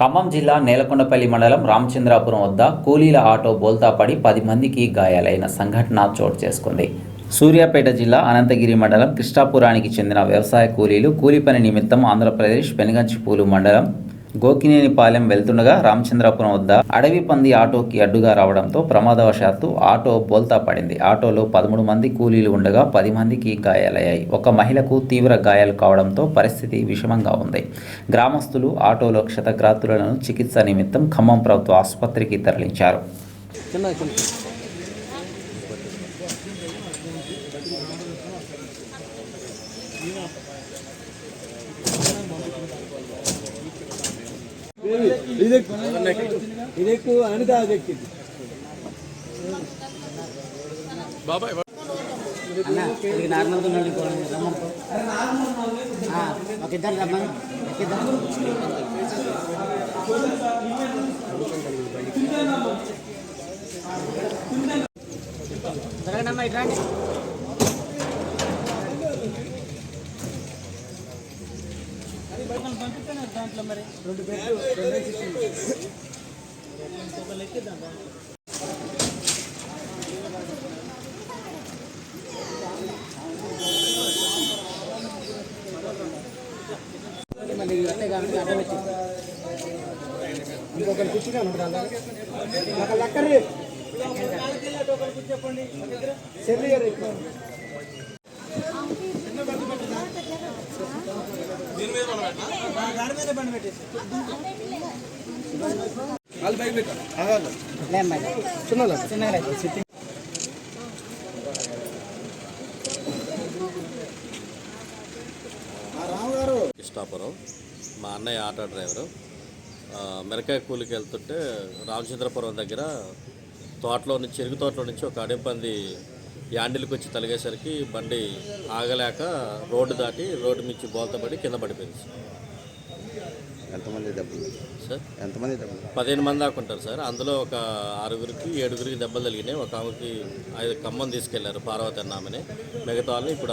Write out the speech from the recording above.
ఖమ్మం జిల్లా నేలకొండపల్లి మండలం రామచంద్రాపురం వద్ద కూలీల ఆటో బోల్తా పడి పది మందికి గాయాలైన సంఘటన చోటు చేసుకుంది. సూర్యాపేట జిల్లా అనంతగిరి మండలం కృష్ణాపురానికి చెందిన వ్యవసాయ కూలీలు కూలి పని నిమిత్తం ఆంధ్రప్రదేశ్ పెనుగంచిపూలు మండలం గోకినేనిపాలెం వెళ్తుండగా రామచంద్రాపురం వద్ద అడవి పంది ఆటోకి అడ్డుగా రావడంతో ప్రమాదవశాత్తు ఆటో బోల్తా పడింది. ఆటోలో పదమూడు మంది కూలీలు ఉండగా పది మందికి గాయాలయ్యాయి. ఒక మహిళకు తీవ్ర గాయాలు కావడంతో పరిస్థితి విషమంగా ఉంది. గ్రామస్తులు ఆటోలో క్షతగ్రాతులను చికిత్స నిమిత్తం ఖమ్మం ప్రభుత్వ ఆసుపత్రికి తరలించారు. ಇದಕ್ಕೆ ಇದಕ್ಕೂ ಅನಿತ ಅದಕ್ಕಿದ್ದು అన్న ఇది నార్మల్గా ఉండండి రమ్మనుకో ఆ, ఒక ఇద్దరు రమ్మని ఒక ఇద్దరు జరగండమ్మా ఇట్లా రండి. మళ్ళీ అట్టే కాబట్టి అడ్డం వచ్చి. ఇంకొకరు కూర్చుని ఉంటారు అక్కడ లక్కరి చెల్లి కృష్ణాపురం. మా అన్నయ్య ఆటో డ్రైవరు. మిరకాయ కూలికి వెళ్తుంటే రామచంద్రపురం దగ్గర తోటలో నుంచి చెరుకు తోటలో నుంచి ఒక అడవిపంది యాండిల్కి వచ్చి తలిగేసరికి బండి ఆగలేక రోడ్డు దాటి రోడ్డు మించి బోల్తా పడి కింద పడిపోయింది సార్. ఎంతమంది దెబ్బలు? సార్? ఎంతమంది దెబ్బలు? పదిహేను మంది దాకా ఉంటారు సార్. అందులో ఒక ఆరుగురికి ఏడుగురికి దెబ్బలు తగిలినాయి. ఒక ఆమెకి ఐదు ఖమ్మం తీసుకెళ్ళారు పార్వతి అన్న ఆమెని. మిగతా వాళ్ళని ఇప్పుడు